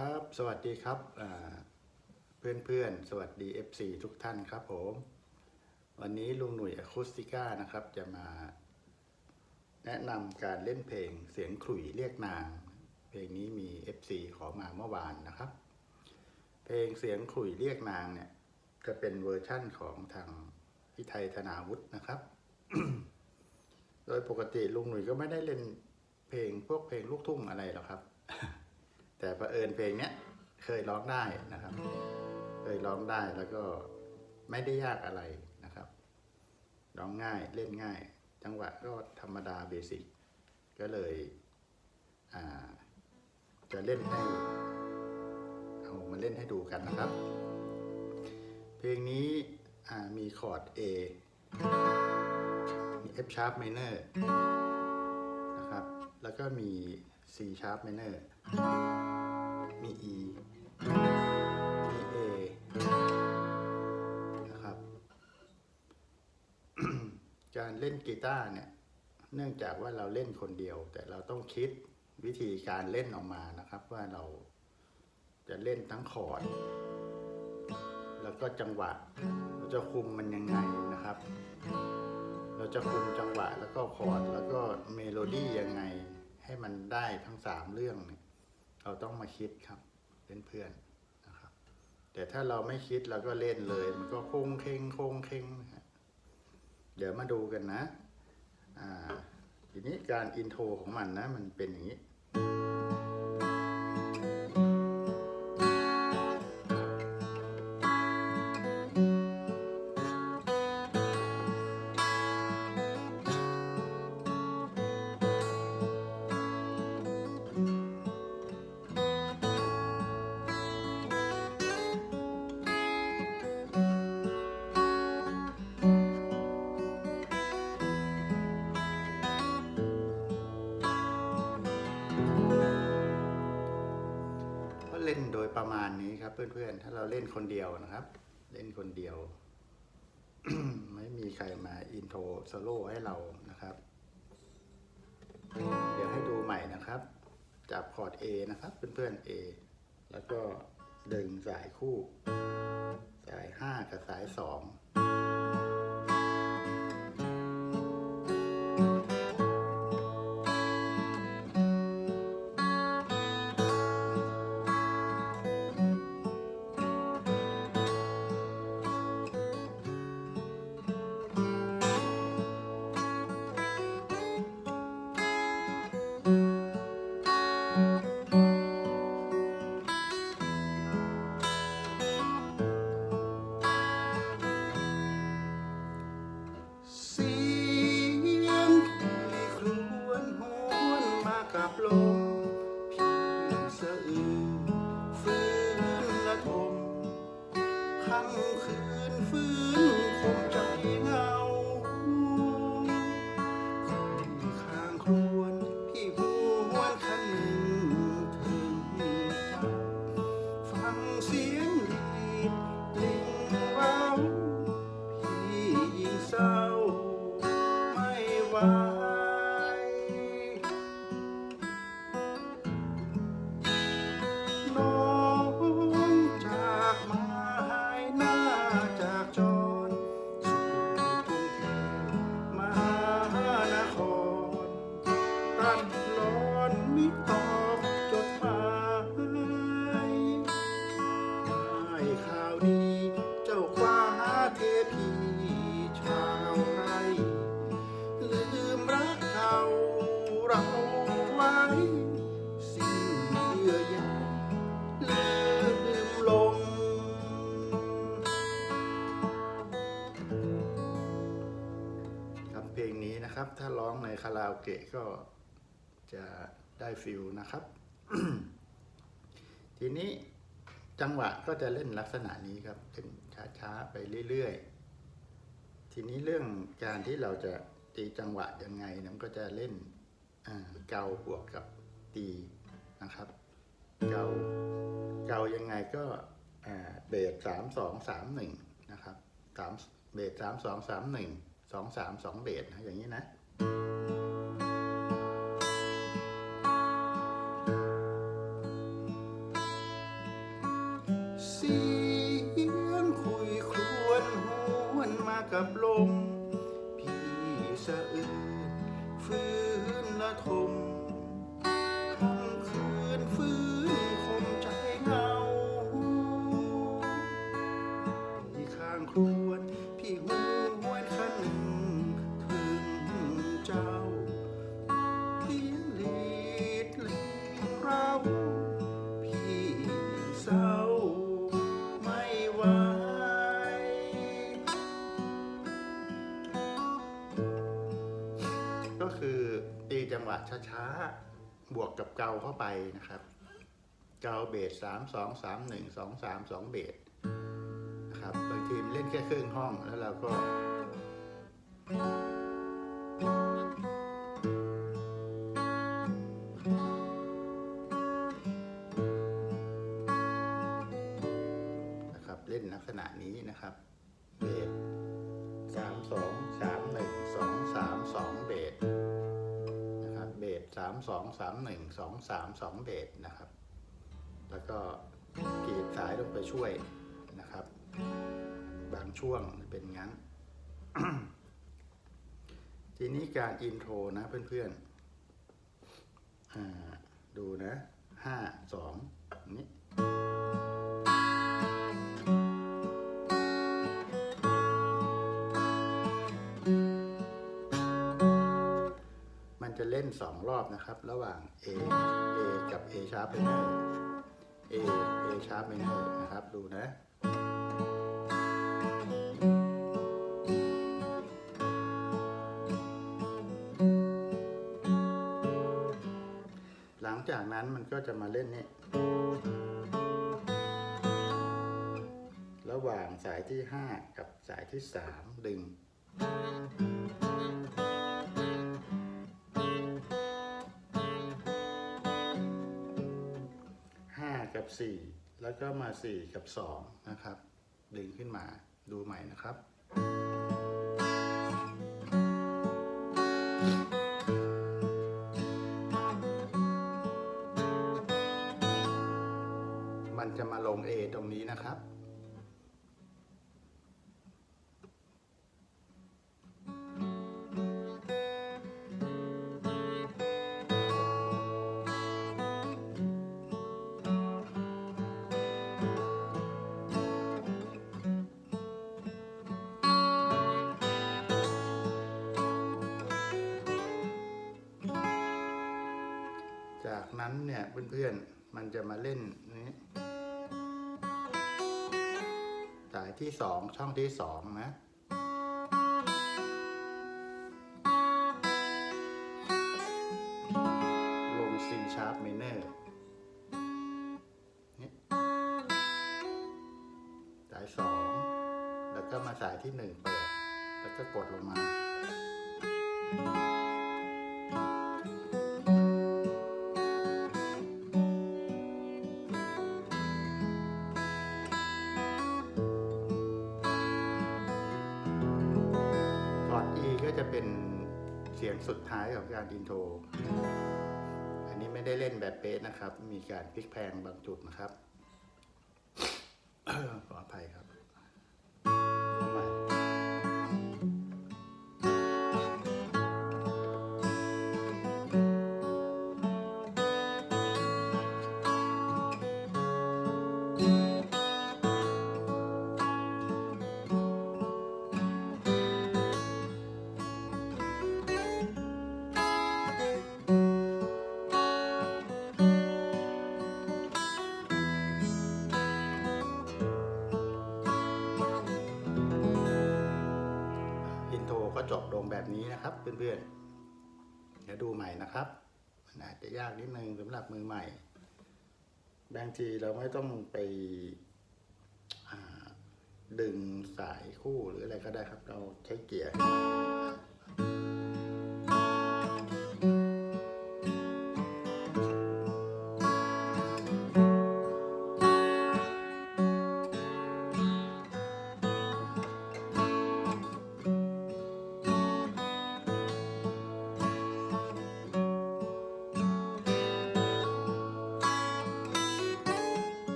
ครับ สวัสดีครับเพื่อนเพื่อนๆสวัสดี FC ทุกท่านครับผม วันนี้ลุงหนุ่ยอะคูสติก้านะครับ จะมาแนะนำการเล่นเพลงเสียงขลุ่ยเรียกนาง เพลงนี้มี FC ขอมาเมื่อวานนะครับ เพลงเสียงขลุ่ยเรียกนางเนี่ย จะเป็นเวอร์ชั่นของทางพิไทยธนาวุฒินะครับ โดยปกติลุงหนุ่ยก็ไม่ได้เล่นเพลงพวกเพลงลูกทุ่งอะไรหรอกครับ แต่ประเผอิญเพลงเนี้ยเคยร้องได้นะครับ เคยร้องได้แล้วก็ไม่ได้ยากอะไรนะครับ ร้องง่ายเล่นง่าย จังหวะก็ธรรมดาเบสิกก็เลยจะเล่นให้เอามาเล่นให้ดูกันนะครับ เพลงนี้มีคอร์ด A มี F sharp minor นะครับ แล้วก็มี C sharp minor มี E มี A นะครับ การเล่นกีตาร์เนี่ย เนื่องจากว่าเราเล่นคนเดียว แต่เราต้องคิดวิธีการเล่นออกมานะครับ ว่าเราจะเล่นทั้งคอร์ดแล้วก็จังหวะ เราจะคุมมันยังไงนะครับ เราจะคุมจังหวะแล้วก็คอร์ดแล้วก็เมโลดี้ยังไงให้มันได้ทั้งสามเรื่องเนี่ย เราต้องมาคิดครับเพื่อนๆนะครับ แต่ถ้าเราไม่คิดเราก็เล่นเลย มันก็โค้งเคงโค้งเคงนะฮะเดี๋ยวมาดูกันนะ อ่า ทีนี้การอินโทรของมันนะ มันเป็นอย่างนี้ เล่นโดยประมาณนี้ครับ เพื่อนๆ ถ้าเราเล่นคนเดียวนะครับ เล่นคนเดียว ไม่มีใครมาอินโทรโซโล่ให้เรานะครับ เดี๋ยวให้ดูใหม่นะครับ จับคอร์ด A นะครับ เพื่อนๆ A แล้วก็ดึงสายคู่ สาย 5 กับสาย 2 ร้องในคาราโอเกะก็จะได้ฟิลนะครับ ทีนี้จังหวะก็จะเล่นลักษณะนี้ครับเป็นช้าๆไปเรื่อยๆ ทีนี้เรื่องการที่เราจะตีจังหวะยังไงนี่ยมันก็จะเล่นเกาบวกกับตีนะครับ เกาเกายังไงก็เบสสามสองสามหนึ่งนะครับสามเบสสามสองสามหนึ่งสองสามสองเบสนะอย่างนี้นะ กับลม พี่สะอื้นฟื้นละทม เกาเข้าไปนะครับ เกาเบสสามสองสามหนึ่งสองสามสองเบสนะครับบางทีมนเล่นแค่ครึ่งห้องแล้วเราก็ สองสามสองเบสนะครับ แล้วก็กรีดสายลงไปช่วยนะครับ บางช่วงเป็นงั้น ทีนี้การอินโทรนะเพื่อนๆดูนะห้าสอ2นี้ จะเล่นสองรอบนะครับ ระหว่าง A A กับ A sharp minor A A sharp minor นะครับ ดูนะ หลังจากนั้นมันก็จะมาเล่นนี่ระหว่างสายที่ 5 กับสายที่ 3 ดึง กับ 4 แล้วก็มาสี่กับสองนะครับ ดึงขึ้นมาดูใหม่นะครับมันจะมาลง A ตรงนี้นะครับ นั้นเนี่ยเพื่อนๆมันจะมาเล่นนี้สายที่สองช่องที่สองนะลง C sharp minor นี่สายสองแล้วก็มาสายที่หนึ่งเปิด แล้วก็กดลงมา สียงสุดท้ายของการอินโทร อันนี้ไม่ได้เล่นแบบเป๊ะนะครับ มีการพลิกแพงบางจุดนะครับ ขออภัยครับ ลงแบบนี้นะครับ เพื่อนๆ เดี๋ยวดูใหม่นะครับมันอาจจะยากนิดนึงสำหรับมือใหม่ บางทีเราไม่ต้องไปดึงสายคู่หรืออะไรก็ได้ครับ เราใช้เกียร์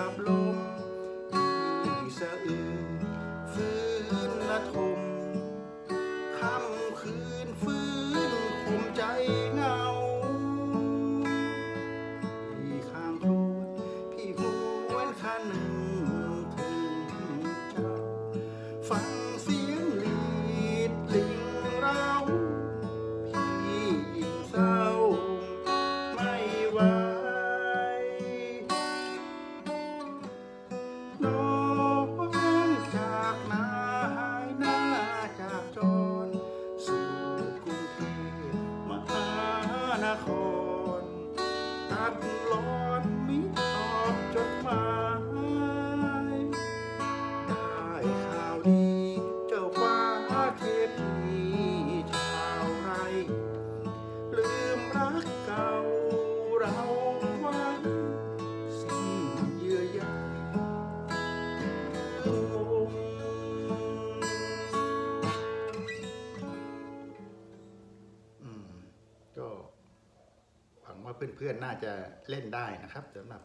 nakablok Isa-isa. าจะเล่นได้นะครับสำหรับ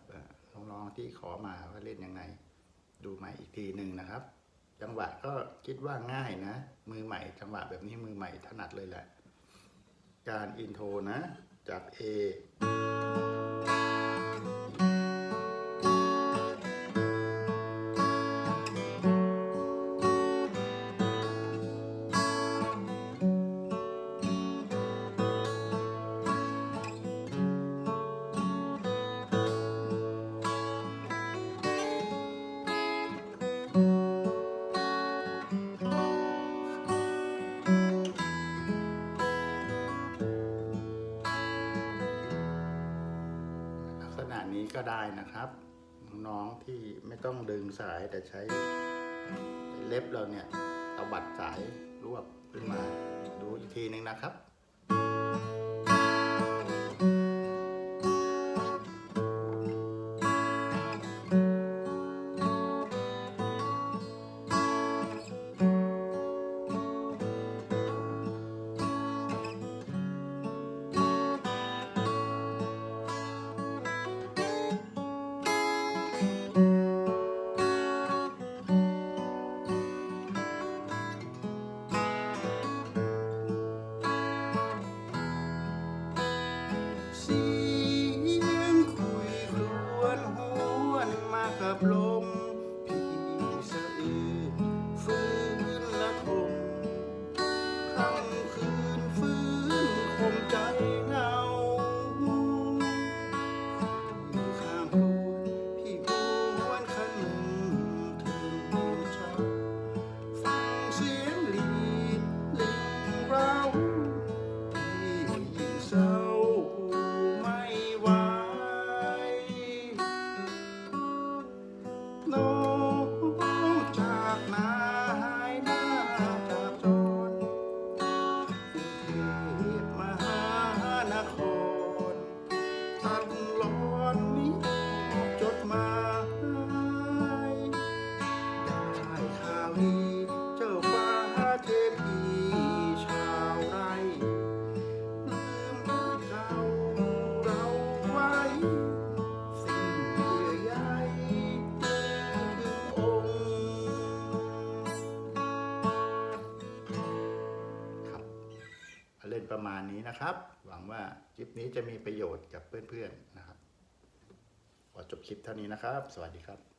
น้องๆที่ขอมาว่าเล่นยังไง ดูใหม่อีกทีหนึ่งนะครับ จังหวะก็คิดว่าง่ายนะ มือใหม่จังหวะแบบนี้มือใหม่ถนัดเลยแหละ การอินโทรนะจาก A ก็ได้นะครับ น้องที่ไม่ต้องดึงสายแต่ใช้เล็บเราเนี่ยเอาบัดสายรวบขึ้นมา ดูอีกทีหนึ่งนะครับ นะครับ หวังว่าคลิปนี้จะมีประโยชน์กับเพื่อนๆนะครับขอจบคลิปเท่านี้นะครับ สวัสดีครับ